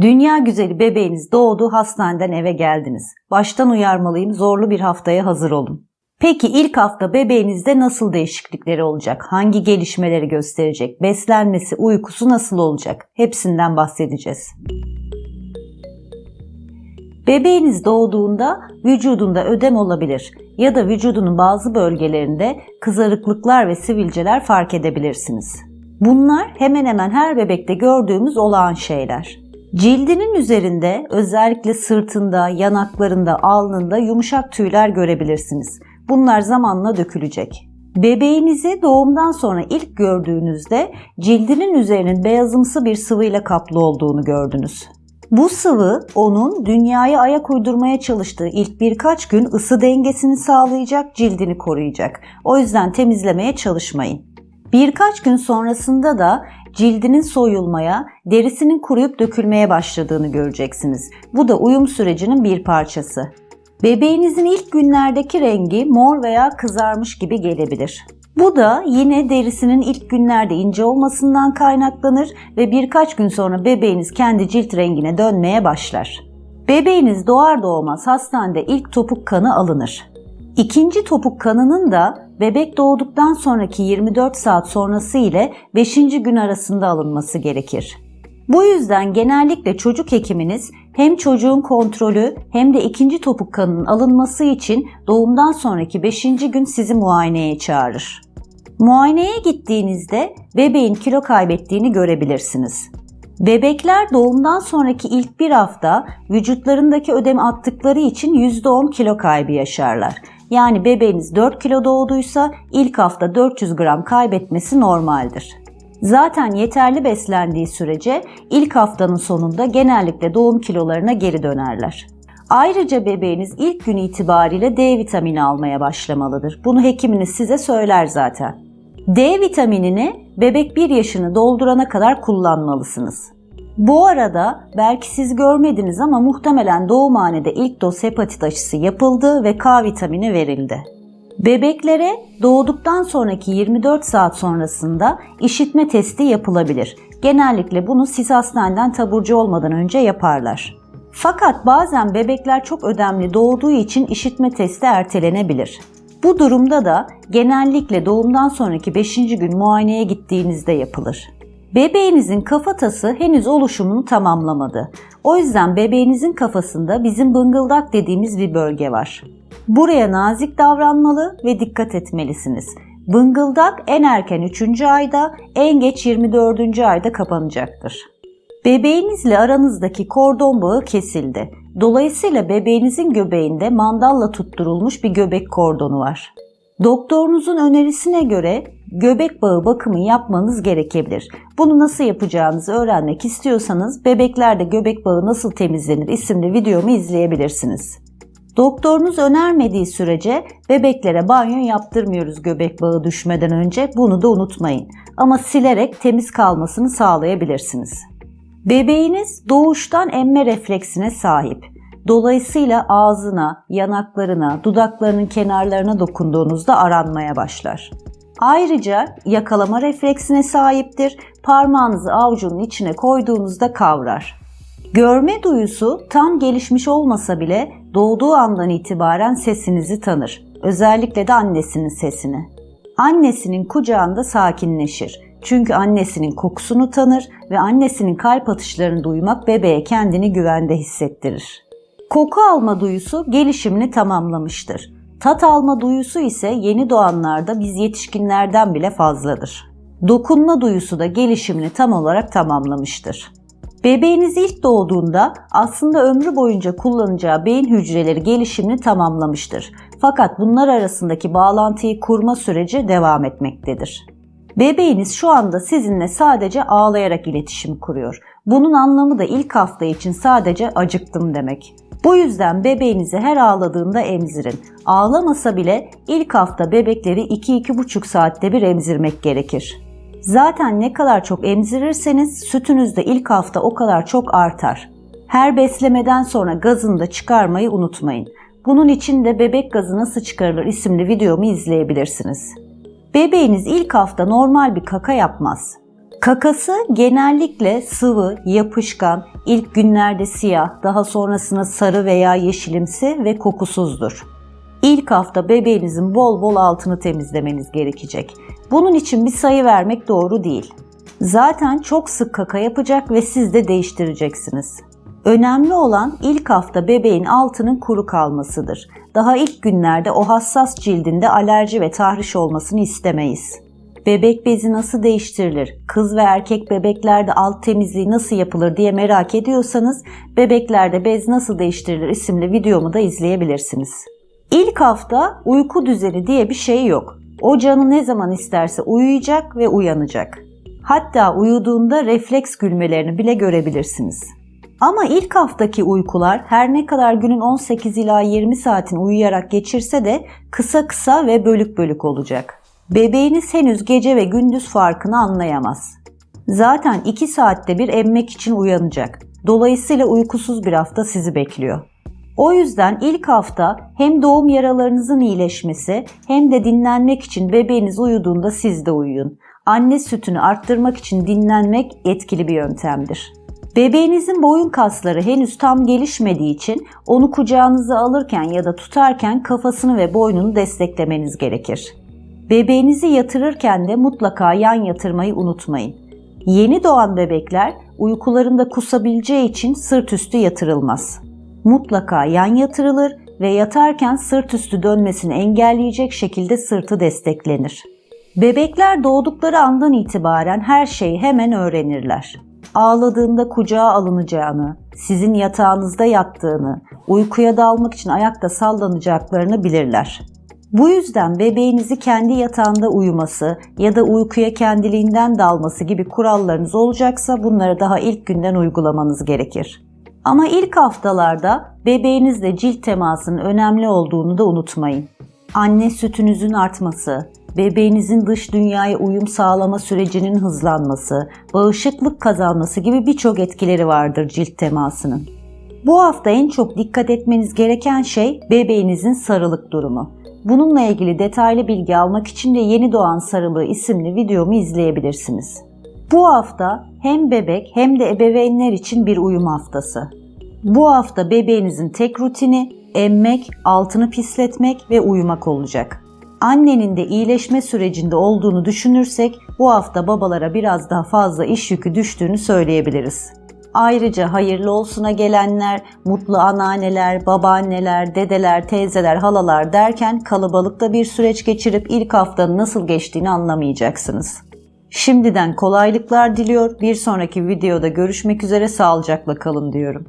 Dünya güzeli bebeğiniz doğdu, hastaneden eve geldiniz. Baştan uyarmalıyım, zorlu bir haftaya hazır olun. Peki ilk hafta bebeğinizde nasıl değişiklikleri olacak? Hangi gelişmeleri gösterecek? Beslenmesi, uykusu nasıl olacak? Hepsinden bahsedeceğiz. Bebeğiniz doğduğunda vücudunda ödem olabilir ya da vücudunun bazı bölgelerinde kızarıklıklar ve sivilceler fark edebilirsiniz. Bunlar hemen hemen her bebekte gördüğümüz olağan şeyler. Cildinin üzerinde özellikle sırtında, yanaklarında, alnında yumuşak tüyler görebilirsiniz. Bunlar zamanla dökülecek. Bebeğinizi doğumdan sonra ilk gördüğünüzde cildinin üzerinin beyazımsı bir sıvıyla kaplı olduğunu gördünüz. Bu sıvı onun dünyaya ayak uydurmaya çalıştığı ilk birkaç gün ısı dengesini sağlayacak, cildini koruyacak. O yüzden temizlemeye çalışmayın. Birkaç gün sonrasında da cildinin soyulmaya, derisinin kuruyup dökülmeye başladığını göreceksiniz. Bu da uyum sürecinin bir parçası. Bebeğinizin ilk günlerdeki rengi mor veya kızarmış gibi gelebilir. Bu da yine derisinin ilk günlerde ince olmasından kaynaklanır ve birkaç gün sonra bebeğiniz kendi cilt rengine dönmeye başlar. Bebeğiniz doğar doğmaz hastanede ilk topuk kanı alınır. İkinci topuk kanının da bebek doğduktan sonraki 24 saat sonrası ile 5. gün arasında alınması gerekir. Bu yüzden genellikle çocuk hekiminiz hem çocuğun kontrolü hem de ikinci topuk kanının alınması için doğumdan sonraki 5. gün sizi muayeneye çağırır. Muayeneye gittiğinizde bebeğin kilo kaybettiğini görebilirsiniz. Bebekler doğumdan sonraki ilk bir hafta vücutlarındaki ödemi attıkları için %10 kilo kaybı yaşarlar. Yani bebeğiniz 4 kilo doğduysa ilk hafta 400 gram kaybetmesi normaldir. Zaten yeterli beslendiği sürece ilk haftanın sonunda genellikle doğum kilolarına geri dönerler. Ayrıca bebeğiniz ilk gün itibariyle D vitamini almaya başlamalıdır. Bunu hekiminiz size söyler zaten. D vitaminini bebek 1 yaşını doldurana kadar kullanmalısınız. Bu arada belki siz görmediniz ama muhtemelen doğumhanede ilk doz hepatit aşısı yapıldı ve K vitamini verildi. Bebeklere doğduktan sonraki 24 saat sonrasında işitme testi yapılabilir. Genellikle bunu siz hastaneden taburcu olmadan önce yaparlar. Fakat bazen bebekler çok ödemli doğduğu için işitme testi ertelenebilir. Bu durumda da genellikle doğumdan sonraki 5. gün muayeneye gittiğinizde yapılır. Bebeğinizin kafatası henüz oluşumunu tamamlamadı. O yüzden bebeğinizin kafasında bizim bıngıldak dediğimiz bir bölge var. Buraya nazik davranmalı ve dikkat etmelisiniz. Bıngıldak en erken 3. ayda, en geç 24. ayda kapanacaktır. Bebeğinizle aranızdaki kordon bağı kesildi. Dolayısıyla bebeğinizin göbeğinde mandalla tutturulmuş bir göbek kordonu var. Doktorunuzun önerisine göre göbek bağı bakımı yapmanız gerekebilir. Bunu nasıl yapacağınızı öğrenmek istiyorsanız Bebeklerde Göbek Bağı Nasıl Temizlenir isimli videomu izleyebilirsiniz. Doktorunuz önermediği sürece bebeklere banyo yaptırmıyoruz göbek bağı düşmeden önce. Bunu da unutmayın. Ama silerek temiz kalmasını sağlayabilirsiniz. Bebeğiniz doğuştan emme refleksine sahip. Dolayısıyla ağzına, yanaklarına, dudaklarının kenarlarına dokunduğunuzda aranmaya başlar. Ayrıca yakalama refleksine sahiptir. Parmağınızı avucunun içine koyduğunuzda kavrar. Görme duyusu tam gelişmiş olmasa bile doğduğu andan itibaren sesinizi tanır. Özellikle de annesinin sesini. Annesinin kucağında sakinleşir. Çünkü annesinin kokusunu tanır ve annesinin kalp atışlarını duymak bebeğe kendini güvende hissettirir. Koku alma duyusu gelişimini tamamlamıştır. Tat alma duyusu ise yeni doğanlarda biz yetişkinlerden bile fazladır. Dokunma duyusu da gelişimini tam olarak tamamlamıştır. Bebeğiniz ilk doğduğunda aslında ömrü boyunca kullanacağı beyin hücreleri gelişimini tamamlamıştır. Fakat bunlar arasındaki bağlantıyı kurma süreci devam etmektedir. Bebeğiniz şu anda sizinle sadece ağlayarak iletişim kuruyor. Bunun anlamı da ilk hafta için sadece acıktım demek. Bu yüzden bebeğinizi her ağladığında emzirin. Ağlamasa bile ilk hafta bebekleri 2-2,5 saatte bir emzirmek gerekir. Zaten ne kadar çok emzirirseniz sütünüz de ilk hafta o kadar çok artar. Her beslemeden sonra gazını da çıkarmayı unutmayın. Bunun için de bebek gazı nasıl çıkarılır isimli videomu izleyebilirsiniz. Bebeğiniz ilk hafta normal bir kaka yapmaz. Kakası genellikle sıvı, yapışkan, ilk günlerde siyah, daha sonrasında sarı veya yeşilimsi ve kokusuzdur. İlk hafta bebeğinizin bol bol altını temizlemeniz gerekecek. Bunun için bir sayı vermek doğru değil. Zaten çok sık kaka yapacak ve siz de değiştireceksiniz. Önemli olan ilk hafta bebeğin altının kuru kalmasıdır. Daha ilk günlerde o hassas cildinde alerji ve tahriş olmasını istemeyiz. Bebek bezi nasıl değiştirilir? Kız ve erkek bebeklerde alt temizliği nasıl yapılır diye merak ediyorsanız Bebeklerde bez nasıl değiştirilir isimli videomu da izleyebilirsiniz. İlk hafta uyku düzeni diye bir şey yok. O canı ne zaman isterse uyuyacak ve uyanacak. Hatta uyuduğunda refleks gülmelerini bile görebilirsiniz. Ama ilk haftaki uykular her ne kadar günün 18 ila 20 saatin uyuyarak geçirse de kısa kısa ve bölük bölük olacak. Bebeğiniz henüz gece ve gündüz farkını anlayamaz. Zaten 2 saatte bir emmek için uyanacak. Dolayısıyla uykusuz bir hafta sizi bekliyor. O yüzden ilk hafta hem doğum yaralarınızın iyileşmesi hem de dinlenmek için bebeğiniz uyuduğunda siz de uyuyun. Anne sütünü arttırmak için dinlenmek etkili bir yöntemdir. Bebeğinizin boyun kasları henüz tam gelişmediği için onu kucağınıza alırken ya da tutarken kafasını ve boynunu desteklemeniz gerekir. Bebeğinizi yatırırken de mutlaka yan yatırmayı unutmayın. Yeni doğan bebekler uykularında kusabileceği için sırt üstü yatırılmaz. Mutlaka yan yatırılır ve yatarken sırt üstü dönmesini engelleyecek şekilde sırtı desteklenir. Bebekler doğdukları andan itibaren her şeyi hemen öğrenirler. Ağladığında kucağa alınacağını, sizin yatağınızda yattığını, uykuya dalmak için ayakta sallanacaklarını bilirler. Bu yüzden bebeğinizi kendi yatağında uyuması ya da uykuya kendiliğinden dalması gibi kurallarınız olacaksa bunları daha ilk günden uygulamanız gerekir. Ama ilk haftalarda bebeğinizle cilt temasının önemli olduğunu da unutmayın. Anne sütünüzün artması, bebeğinizin dış dünyaya uyum sağlama sürecinin hızlanması, bağışıklık kazanması gibi birçok etkileri vardır cilt temasının. Bu hafta en çok dikkat etmeniz gereken şey bebeğinizin sarılık durumu. Bununla ilgili detaylı bilgi almak için de Yeni Doğan Sarılığı isimli videomu izleyebilirsiniz. Bu hafta hem bebek hem de ebeveynler için bir uyum haftası. Bu hafta bebeğinizin tek rutini emmek, altını pisletmek ve uyumak olacak. Annenin de iyileşme sürecinde olduğunu düşünürsek bu hafta babalara biraz daha fazla iş yükü düştüğünü söyleyebiliriz. Ayrıca hayırlı olsuna gelenler, mutlu anneanneler, babaanneler, dedeler, teyzeler, halalar derken kalabalıkta bir süreç geçirip ilk haftanın nasıl geçtiğini anlamayacaksınız. Şimdiden kolaylıklar diliyor. Bir sonraki videoda görüşmek üzere sağlıcakla kalın diyorum.